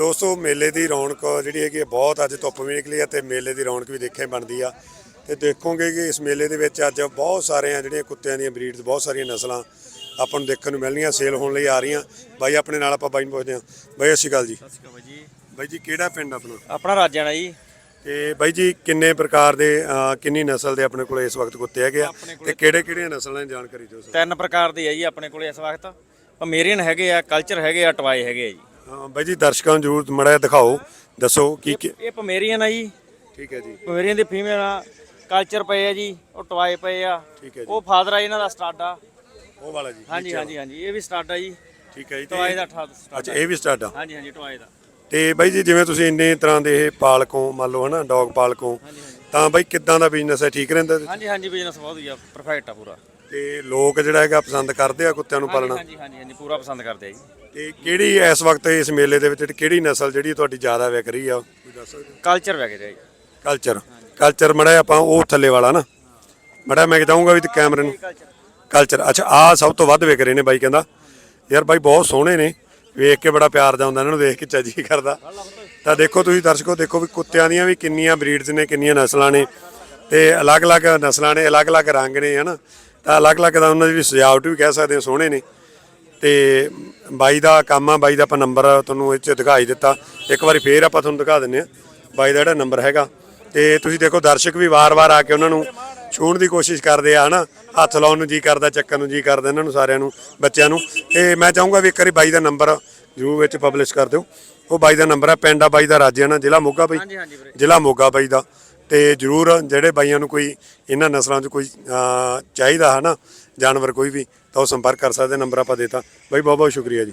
ਦੋਸਤੋ ਮੇਲੇ ਦੀ ਰੌਣਕ ਜਿਹੜੀ ਹੈਗੀ ਬਹੁਤ ਅੱਜ ਧੁੱਪ ਵੀ ਨਿਕਲੀ ਹੈ ਤੇ ਮੇਲੇ ਦੀ ਰੌਣਕ ਵੀ ਦੇਖੇ ਬਣਦੀ ਆ। ਤੇ ਦੇਖੋਗੇ ਕਿ ਇਸ ਮੇਲੇ ਦੇ ਵਿੱਚ ਅੱਜ ਬਹੁਤ ਸਾਰੇ ਆ ਜਿਹੜੀਆਂ ਕੁੱਤਿਆਂ ਦੀਆਂ ਬਰੀਡਸ ਬਹੁਤ ਸਾਰੀਆਂ ਨਸਲਾਂ ਆਪਾਂ ਨੂੰ ਦੇਖਣ ਨੂੰ ਮਿਲਣੀਆਂ ਸੇਲ ਹੋਣ ਲਈ ਆ ਰਹੀਆਂ। ਬਾਈ ਆਪਣੇ ਨਾਲ ਆਪਾਂ ਬਾਈ ਨੂੰ ਪੁੱਛਦੇ ਹਾਂ। ਬਾਈ ਸਤਿ ਸ਼੍ਰੀ ਅਕਾਲ ਜੀ। ਸਤਿ ਸ਼੍ਰੀ ਅਕਾਲ ਜੀ। ਬਾਈ ਜੀ ਕਿਹੜਾ ਪਿੰਡ ਆਪਣਾ? ਆਪਣਾ ਰਾਜਾਣਾ ਜੀ। ਤੇ ਬਾਈ ਜੀ ਕਿੰਨੇ ਪ੍ਰਕਾਰ ਦੇ ਕਿੰਨੀ ਨਸਲ ਦੇ ਆਪਣੇ ਕੋਲ ਇਸ ਵਕਤ ਕੁੱਤੇ ਹੈਗੇ ਆ? ਤੇ ਕਿਹੜੇ ਕਿਹੜੀਆਂ ਨਸਲਾਂ ਦੀ ਜਾਣਕਾਰੀ ਦਿਓ ਸਰ? ਤਿੰਨ ਪ੍ਰਕਾਰ ਦੇ ਆ ਜੀ ਆਪਣੇ ਕੋਲੇ ਇਸ ਵਕਤ। ਪਮੇਰੀਅਨ ਹੈਗੇ ਆ ਕਲਚਰ ਹੈਗੇ ਆ ਟਵਾਏ ਹੈਗੇ ਆ ਜੀ। ਬਾਈ ਜੀ ਦਰਸ਼ਕਾਂ ਨੂੰ ਜ਼ਰੂਰ ਮੜਾ ਦਿਖਾਓ ਦੱਸੋ ਕੀ ਕੀ ਇਹ ਪਮੇਰੀਅਨ ਆ ਜੀ। ਠੀਕ ਹੈ ਜੀ। ਪਮੇਰੀਅਨ ਦੀ ਫੀਮੇਲ ਆ ਕਲਚਰ ਪਏ ਆ ਜੀ ਉਹ ਟਵਾਏ ਪਏ ਆ। ਠੀਕ ਹੈ ਜੀ। ਉਹ ਫਾਦਰ ਆ ਇਹਨਾਂ ਦਾ ਸਟਾਰਟ ਆ ਉਹ ਵਾਲਾ ਜੀ ਹਾਂਜੀ ਹਾਂਜੀ ਹਾਂਜੀ ਇਹ ਵੀ ਸਟਾਰਟ ਆ ਜੀ। ਠੀਕ ਹੈ ਜੀ ਟਵਾਏ ਤੇ ਦਾ ਸਟਾਰਟ ਅੱਛਾ ਇਹ ਵੀ ਸਟਾਰਟ ਆ ਹਾਂਜੀ ਹਾਂਜੀ ਟਵਾਏ ਦਾ। ਤੇ ਬਾਈ ਜੀ ਜਿਵੇਂ ਤੁਸੀਂ ਇੰਨੇ ਤਰ੍ਹਾਂ ਦੇ ਇਹ ਪਾਲਕੋ ਮੰਨ ਲਓ ਹਨਾ ਡੌਗ ਪਾਲਕੋ ਹਾਂਜੀ ਹਾਂਜੀ। ਤਾਂ ਬਾਈ ਕਿੱਦਾਂ ਦਾ ਬਿਜ਼ਨਸ ਹੈ? ਠੀਕ ਰਹਿੰਦਾ? ਹਾਂਜੀ ਹਾਂਜੀ ਬਿਜ਼ਨਸ ਬਹੁਤ ਵਧੀਆ ਪਰਫੈਕਟ ਆ ਪੂਰਾ। ਤੇ ਲੋਕ ਜਿਹੜਾ ਹੈਗਾ ਪਸੰਦ ਕਰਦੇ ਆ ਕੁੱਤਿਆਂ ਨੂੰ ਪਾਲਣਾ? ਹਾਂਜੀ ਹਾਂਜੀ ਹਾਂਜੀ ਪੂਰਾ ਪਸੰਦ ਕਰਦੇ ਆ ਜੀ। ਤੇ ਕਿਹੜੀ ਇਸ ਵਕਤ ਇਸ ਮੇਲੇ ਦੇ ਵਿੱਚ ਕਿਹੜੀ ਨਸਲ ਜਿਹੜੀ ਤੁਹਾਡੀ ਜ਼ਿਆਦਾ ਵਿਕ ਰਹੀ ਆ? ਕੋਈ ਦੱਸ ਸਕਦੇ ਕਲਚਰ ਵਗੈਰੇ ਜੀ। ਕਲਚਰ ਕਲਚਰ ਮੜਾ ਆਪਾਂ ਉਹ ਥੱਲੇ ਵਾਲਾ ਨਾ। ਮੜਾ ਮੈਂ ਚਾਹੂੰਗਾ ਵੀ ਤੇ ਕੈਮਰੇ ਨੂੰ। ਕਲਚਰ ਅੱਛਾ ਆ ਸਭ ਤੋਂ ਵੱਧ ਵਿਕ ਰਹੇ ਨੇ ਬਾਈ ਕਹਿੰਦਾ। ਯਾਰ ਬਾਈ ਬਹੁਤ ਸੋਹਣੇ ਨੇ। ਵੇਖ ਕੇ ਬੜਾ ਪਿਆਰ ਜਾਂਦਾ ਇਹਨਾਂ ਨੂੰ ਦੇਖ ਕੇ ਚੱਜੀ ਕਰਦਾ। ਤਾਂ ਦੇਖੋ ਤੁਸੀਂ ਦਰਸ਼ਕੋ ਦੇਖੋ ਵੀ ਕੁੱਤਿਆਂ ਦੀਆਂ ਵੀ ਕਿੰਨੀਆਂ ਬਰੀਡਸ ਨੇ ਕਿੰਨੀਆਂ ਨਸਲਾਂ ਨੇ। ਤੇ ਅਲੱਗ-ਅਲੱਗ ਨਸਲਾਂ ਨੇ ਅਲੱਗ-ਅਲੱਗ ਰੰਗ ਨੇ ਹਨਾ। ਤਾਂ ਅਲੱਗ-ਅਲੱਗ ਦਾ ਉਹਨਾਂ ਦੀ ਵੀ ਸਜਾਵਟ ਵੀ ਕਹਿ ਸਕਦੇ ਹਾਂ ਸੋਹਣੇ ਨੇ। ਤੇ ਬਾਈ ਦਾ ਕੰਮ ਆ ਬਾਈ ਦਾ ਆਪਾਂ ਨੰਬਰ ਤੁਹਾਨੂੰ ਇਹ 'ਚ ਦਿਖਾਈ ਦਿੱਤਾ। ਇੱਕ ਵਾਰੀ ਫੇਰ ਆਪਾਂ ਤੁਹਾਨੂੰ ਦਿਖਾ ਦਿੰਨੇ ਆ ਬਾਈ ਦਾ ਜਿਹੜਾ ਨੰਬਰ ਹੈਗਾ। ਤੇ ਤੁਸੀਂ ਦੇਖੋ ਦਰਸ਼ਕ ਵੀ ਵਾਰ-ਵਾਰ ਆ ਕੇ ਉਹਨਾਂ ਨੂੰ ਛੂਹਣ ਦੀ ਕੋਸ਼ਿਸ਼ ਕਰਦੇ ਆ ਹਨਾ? ਹੱਥ ਲਾਉਣ ਨੂੰ ਜੀ ਕਰਦਾ ਚੱਕਣ ਨੂੰ ਜੀ ਕਰਦਾ ਇਹਨਾਂ ਨੂੰ ਸਾਰਿਆਂ ਨੂੰ ਬੱਚਿਆਂ ਨੂੰ। ਤੇ ਮੈਂ ਚਾਹੂੰਗਾ ਵੀ ਇੱਕ ਵਾਰੀ ਬਾਈ ਦਾ ਨੰਬਰ ਜ਼ਰੂਰ ਵਿੱਚ ਪਬਲਿਸ਼ ਕਰ ਦਿਓ। ਉਹ ਬਾਈ ਦਾ ਨੰਬਰ ਹੈ ਪਿੰਡ ਆ ਬਾਈ ਦਾ ਰਾਜਿਆਣਾ ਜ਼ਿਲ੍ਹਾ ਮੋਗਾ ਬਾਈ। ਹਾਂਜੀ ਹਾਂਜੀ ਵੀਰੇ। ਜ਼ਿਲ੍ਹਾ ਮੋਗਾ ਬਾਈ ਦਾ। ਤੇ ਜਰੂਰ ਜਿਹੜੇ ਬਾਈਆਂ ਨੂੰ ਕੋਈ ਇਹਨਾਂ ਨਸਲਾਂ 'ਚ ਕੋਈ ਚਾਹੀਦਾ ਹੈ ਨਾ ਜਾਨਵਰ ਕੋਈ ਵੀ, ਤਾਂ ਉਹ ਸੰਪਰਕ ਕਰ ਸਕਦੇ, ਨੰਬਰ ਆਪਾਂ ਦੇਤਾ। ਬਾਈ ਬਹੁਤ ਬਹੁਤ ਸ਼ੁਕਰੀਆ ਜੀ।